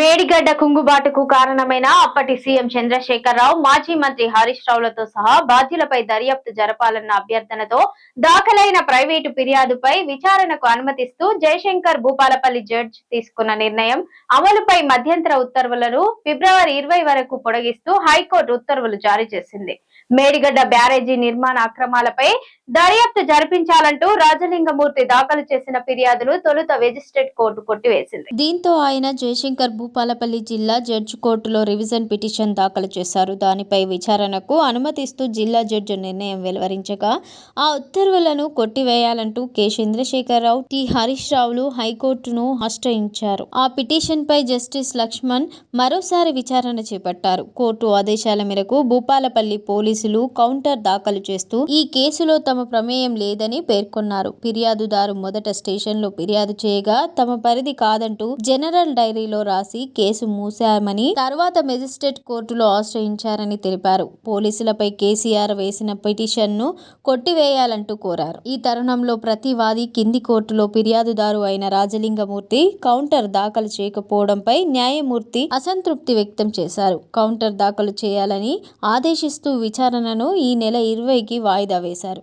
మేడిగడ్డ కుంగుబాటుకు కారణమైన అప్పటి సీఎం చంద్రశేఖరరావు మాజీ మంత్రి హరీష్ రావులతో సహా బాధ్యులపై దర్యాప్తు జరపాలన్న అభ్యర్థనతో దాఖలైన ప్రైవేటు ఫిర్యాదుపై విచారణకు అనుమతిస్తూ జయశంకర్ భూపాలపల్లి జడ్జ్ తీసుకున్న నిర్ణయం అమలుపై మధ్యంతర ఉత్తర్వులను ఫిబ్రవరి ఇరవై వరకు పొడిగిస్తూ హైకోర్టు ఉత్తర్వులు జారీ చేసింది. మేడిగడ్డ బ్యారేజీ నిర్మాణ అక్రమాలపై దర్యాప్తు జరిపించాలంటూ రాజలింగమూర్తి దాఖలు చేసిన ఫిర్యాదులు తొలుత మెజిస్ట్రేట్ కోర్టు కొట్టివేసింది. దీంతో ఆయన జయశంకర్ భూపాలపల్లి జిల్లా జడ్జి కోర్టులో రివిజన్ పిటిషన్ దాఖలు చేశారు. దానిపై విచారణకు అనుమతిస్తూ జిల్లా జడ్జి నిర్ణయం వెలువరించగా ఆ ఉత్తర్వులను కొట్టివేయాలంటూ కె. చంద్రశేఖరరావు టి. హరీష్ రావులు హైకోర్టును ఆశ్రయించారు. ఆ పిటిషన్పై జస్టిస్ లక్ష్మణ్ మరోసారి విచారణ చేపట్టారు. కోర్టు ఆదేశాల మేరకు భూపాలపల్లి పోలీసులు కౌంటర్ దాఖలు చేస్తూ ఈ కేసులో తమ ప్రమేయం లేదని పేర్కొన్నారు. ఫిర్యాదుదారు మొదట స్టేషన్లో ఫిర్యాదు చేయగా తమ పరిధి కాదంటూ జనరల్ డైరీలో రాసి కేసు మూసామని తర్వాత మెజిస్ట్రేట్ కోర్టులో ఆశ్రయించారని తెలిపారు. పోలీసులపై కేసీఆర్ వేసిన పిటిషన్ను కొట్టివేయాలంటూ కోరారు. ఈ తరుణంలో ప్రతి వాది కింది కోర్టులో ఫిర్యాదుదారు అయిన రాజలింగమూర్తి కౌంటర్ దాఖలు చేయకపోవడంపై న్యాయమూర్తి అసంతృప్తి వ్యక్తం చేశారు. కౌంటర్ దాఖలు చేయాలని ఆదేశిస్తూ విచారణను ఈ నెల ఇరవైకి వాయిదా వేశారు.